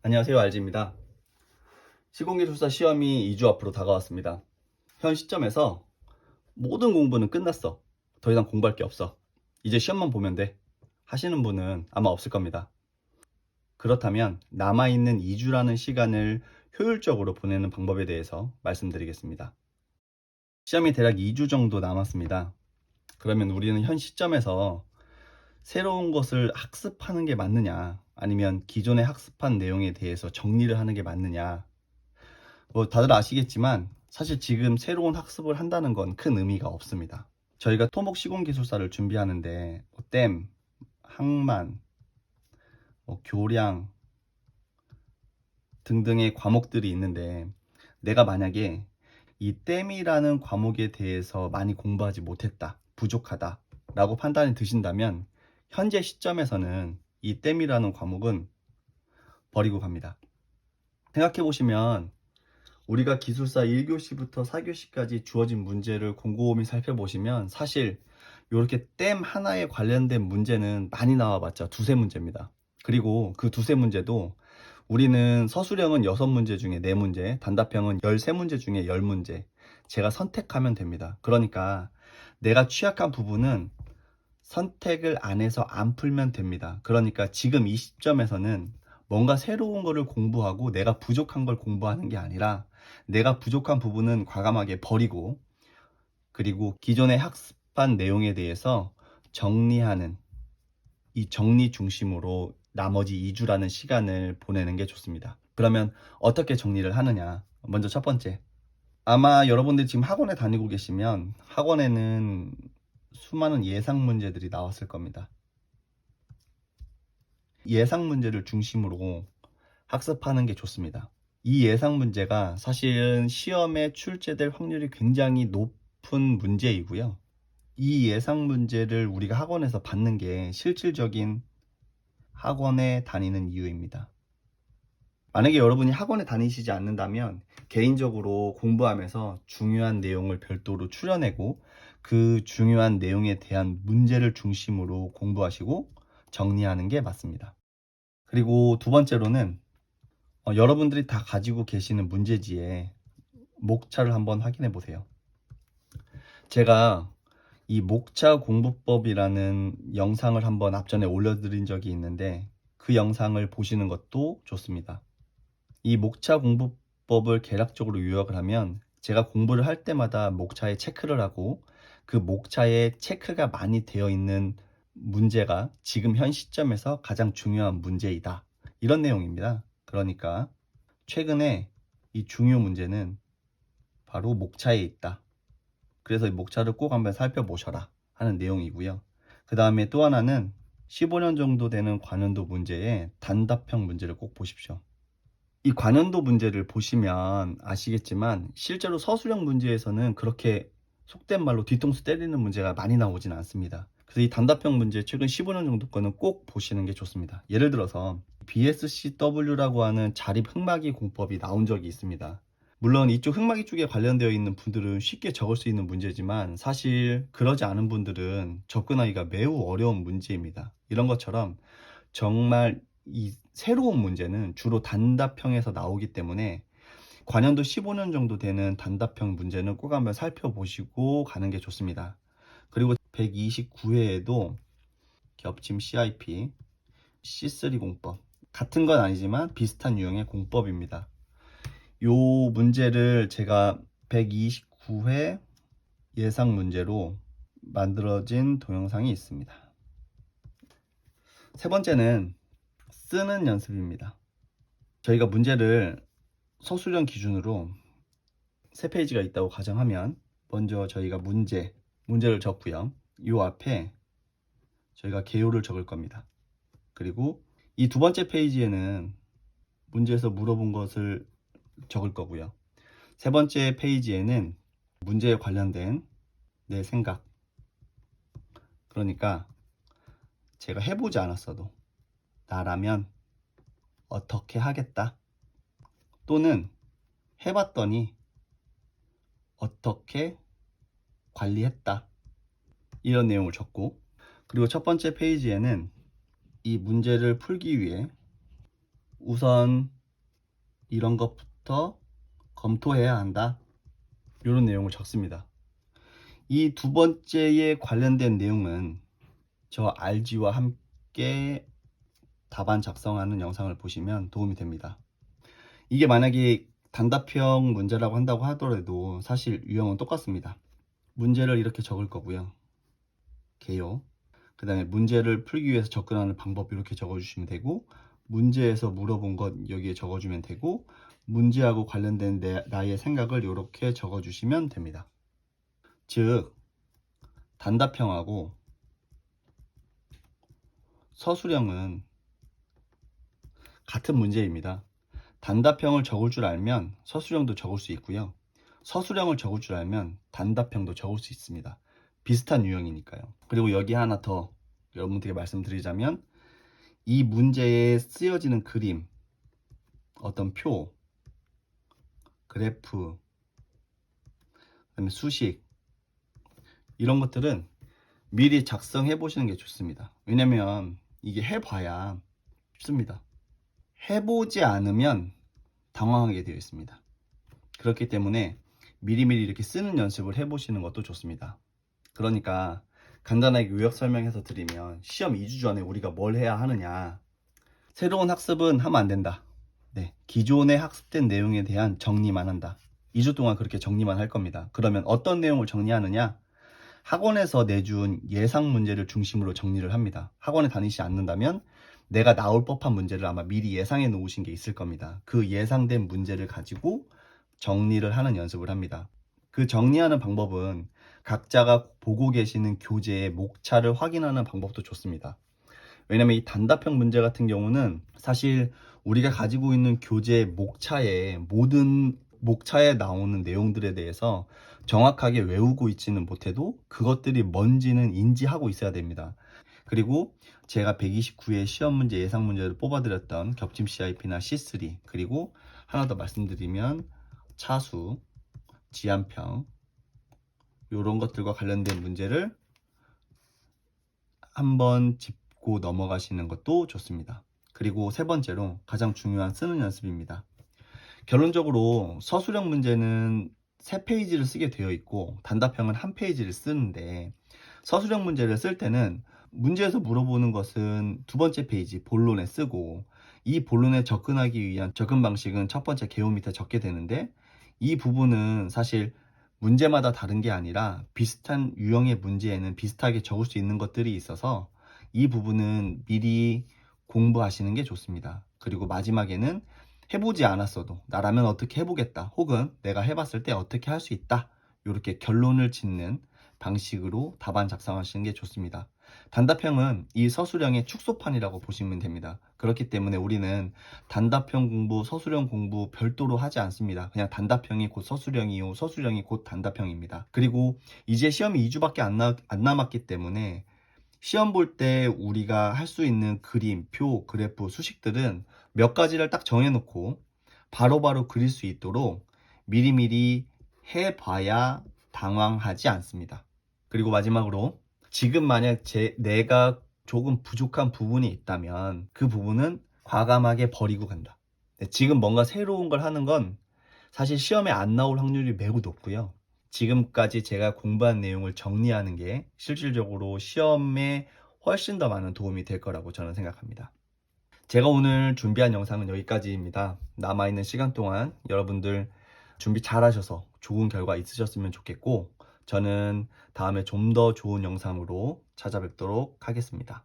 안녕하세요 알지입니다. 시공기술사 시험이 2주 앞으로 다가왔습니다. 현 시점에서 모든 공부는 끝났어. 더 이상 공부할 게 없어. 이제 시험만 보면 돼. 하시는 분은 아마 없을 겁니다. 그렇다면 남아있는 2주라는 시간을 효율적으로 보내는 방법에 대해서 말씀드리겠습니다. 시험이 대략 2주 정도 남았습니다. 그러면 우리는 현 시점에서 새로운 것을 학습하는 게 맞느냐, 아니면 기존에 학습한 내용에 대해서 정리를 하는 게 맞느냐. 뭐 다들 아시겠지만 사실 지금 새로운 학습을 한다는 건 큰 의미가 없습니다. 저희가 토목 시공 기술사를 준비하는데 뭐 댐, 항만, 뭐 교량 등등의 과목들이 있는데 내가 만약에 이 댐이라는 과목에 대해서 많이 공부하지 못했다, 부족하다 라고 판단이 드신다면 현재 시점에서는 이 댐이라는 과목은 버리고 갑니다. 생각해 보시면 우리가 기술사 1교시부터 4교시까지 주어진 문제를 곰곰이 살펴보시면 사실 이렇게 댐 하나에 관련된 문제는 많이 나와봤자 두세 문제입니다. 그리고 그 두세 문제도 우리는 서술형은 6문제 중에 4문제, 단답형은 13문제 중에 10문제. 제가 선택하면 됩니다. 그러니까 내가 취약한 부분은 선택을 안 해서 안 풀면 됩니다. 그러니까 지금 이 시점에서는 뭔가 새로운 거를 공부하고 내가 부족한 걸 공부하는 게 아니라 내가 부족한 부분은 과감하게 버리고 그리고 기존에 학습한 내용에 대해서 정리하는 이 정리 중심으로 나머지 2주라는 시간을 보내는 게 좋습니다. 그러면 어떻게 정리를 하느냐? 먼저 첫 번째. 아마 여러분들이 지금 학원에 다니고 계시면 학원에는 수많은 예상 문제들이 나왔을 겁니다. 예상 문제를 중심으로 학습하는 게 좋습니다. 이 예상 문제가 사실은 시험에 출제될 확률이 굉장히 높은 문제이고요. 이 예상 문제를 우리가 학원에서 받는 게 실질적인 학원에 다니는 이유입니다. 만약에 여러분이 학원에 다니시지 않는다면 개인적으로 공부하면서 중요한 내용을 별도로 추려내고 그 중요한 내용에 대한 문제를 중심으로 공부하시고 정리하는 게 맞습니다. 그리고 두 번째로는 어, 여러분들이 다 가지고 계시는 문제지에 목차를 한번 확인해 보세요. 제가 이 목차 공부법이라는 영상을 한번 앞전에 올려드린 적이 있는데 그 영상을 보시는 것도 좋습니다. 이 목차 공부법을 개략적으로 요약을 하면 제가 공부를 할 때마다 목차에 체크를 하고 그 목차에 체크가 많이 되어 있는 문제가 지금 현 시점에서 가장 중요한 문제이다. 이런 내용입니다. 그러니까 최근에 이 중요 문제는 바로 목차에 있다. 그래서 이 목차를 꼭 한번 살펴보셔라 하는 내용이고요. 그 다음에 또 하나는 15년 정도 되는 관연도 문제의 단답형 문제를 꼭 보십시오. 이 관연도 문제를 보시면 아시겠지만 실제로 서술형 문제에서는 그렇게 속된 말로 뒤통수 때리는 문제가 많이 나오진 않습니다. 그래서 이 단답형 문제 최근 15년 정도 거는 꼭 보시는 게 좋습니다. 예를 들어서 BSCW라고 하는 자립 흑마기 공법이 나온 적이 있습니다. 물론 이쪽 흑마기 쪽에 관련되어 있는 분들은 쉽게 적을 수 있는 문제지만 사실 그러지 않은 분들은 접근하기가 매우 어려운 문제입니다. 이런 것처럼 정말 이 새로운 문제는 주로 단답형에서 나오기 때문에 관연도 15년 정도 되는 단답형 문제는 꼭 한번 살펴보시고 가는 게 좋습니다. 그리고 129회에도 겹침 CIP, C3 공법 같은 건 아니지만 비슷한 유형의 공법입니다. 요 문제를 제가 129회 예상 문제로 만들어진 동영상이 있습니다. 세 번째는 쓰는 연습입니다. 저희가 문제를 서술형 기준으로 세 페이지가 있다고 가정하면 먼저 저희가 문제, 문제를 적고요. 이 앞에 저희가 개요를 적을 겁니다. 그리고 이 두 번째 페이지에는 문제에서 물어본 것을 적을 거고요. 세 번째 페이지에는 문제에 관련된 내 생각. 그러니까 제가 해보지 않았어도 나라면 어떻게 하겠다. 또는 해봤더니 어떻게 관리했다. 이런 내용을 적고 그리고 첫 번째 페이지에는 이 문제를 풀기 위해 우선 이런 것부터 검토해야 한다. 이런 내용을 적습니다. 이 두 번째에 관련된 내용은 저 RG와 함께 답안 작성하는 영상을 보시면 도움이 됩니다. 이게 만약에 단답형 문제라고 한다고 하더라도 사실 유형은 똑같습니다. 문제를 이렇게 적을 거고요. 개요. 그 다음에 문제를 풀기 위해서 접근하는 방법 이렇게 적어주시면 되고 문제에서 물어본 것 여기에 적어주면 되고 문제하고 관련된 내, 나의 생각을 이렇게 적어주시면 됩니다. 즉 단답형하고 서술형은 같은 문제입니다. 단답형을 적을 줄 알면 서술형도 적을 수 있고요. 서술형을 적을 줄 알면 단답형도 적을 수 있습니다. 비슷한 유형이니까요. 그리고 여기 하나 더 여러분들께 말씀드리자면 이 문제에 쓰여지는 그림, 어떤 표, 그래프, 그다음에 수식 이런 것들은 미리 작성해 보시는 게 좋습니다. 왜냐면 이게 해봐야 쉽습니다. 해보지 않으면 당황하게 되어 있습니다. 그렇기 때문에 미리미리 이렇게 쓰는 연습을 해보시는 것도 좋습니다. 그러니까 간단하게 요약 설명해서 드리면 시험 2주 전에 우리가 뭘 해야 하느냐 새로운 학습은 하면 안 된다. 네, 기존에 학습된 내용에 대한 정리만 한다. 2주 동안 그렇게 정리만 할 겁니다. 그러면 어떤 내용을 정리하느냐? 학원에서 내준 예상 문제를 중심으로 정리를 합니다. 학원에 다니지 않는다면 내가 나올 법한 문제를 아마 미리 예상해 놓으신 게 있을 겁니다. 그 예상된 문제를 가지고 정리를 하는 연습을 합니다. 그 정리하는 방법은 각자가 보고 계시는 교재의 목차를 확인하는 방법도 좋습니다. 왜냐면 이 단답형 문제 같은 경우는 사실 우리가 가지고 있는 교재 목차에 모든 목차에 나오는 내용들에 대해서 정확하게 외우고 있지는 못해도 그것들이 뭔지는 인지하고 있어야 됩니다. 그리고 제가 129회 시험 문제 예상 문제를 뽑아드렸던 겹침 CIP나 C3 그리고 하나 더 말씀드리면 차수, 지한평 이런 것들과 관련된 문제를 한번 짚고 넘어가시는 것도 좋습니다. 그리고 세 번째로 가장 중요한 쓰는 연습입니다. 결론적으로 서술형 문제는 세 페이지를 쓰게 되어 있고 단답형은 한 페이지를 쓰는데 서술형 문제를 쓸 때는 문제에서 물어보는 것은 두 번째 페이지 본론에 쓰고 이 본론에 접근하기 위한 접근 방식은 첫 번째 개요 밑에 적게 되는데 이 부분은 사실 문제마다 다른 게 아니라 비슷한 유형의 문제에는 비슷하게 적을 수 있는 것들이 있어서 이 부분은 미리 공부하시는 게 좋습니다. 그리고 마지막에는 해보지 않았어도 나라면 어떻게 해보겠다 혹은 내가 해봤을 때 어떻게 할 수 있다 이렇게 결론을 짓는 방식으로 답안 작성하시는 게 좋습니다. 단답형은 이 서술형의 축소판이라고 보시면 됩니다. 그렇기 때문에 우리는 단답형 공부, 서술형 공부 별도로 하지 않습니다. 그냥 단답형이 곧 서술형이요, 서술형이 곧 단답형입니다. 그리고 이제 시험이 2주밖에 안, 나, 안 남았기 때문에 시험 볼 때 우리가 할 수 있는 그림, 표, 그래프, 수식들은 몇 가지를 딱 정해놓고 바로바로 그릴 수 있도록 미리미리 해봐야 당황하지 않습니다. 그리고 마지막으로 지금 만약 제, 내가 조금 부족한 부분이 있다면 그 부분은 과감하게 버리고 간다. 네, 지금 뭔가 새로운 걸 하는 건 사실 시험에 안 나올 확률이 매우 높고요. 지금까지 제가 공부한 내용을 정리하는 게 실질적으로 시험에 훨씬 더 많은 도움이 될 거라고 저는 생각합니다. 제가 오늘 준비한 영상은 여기까지입니다. 남아있는 시간 동안 여러분들 준비 잘 하셔서 좋은 결과 있으셨으면 좋겠고, 저는 다음에 좀 더 좋은 영상으로 찾아뵙도록 하겠습니다.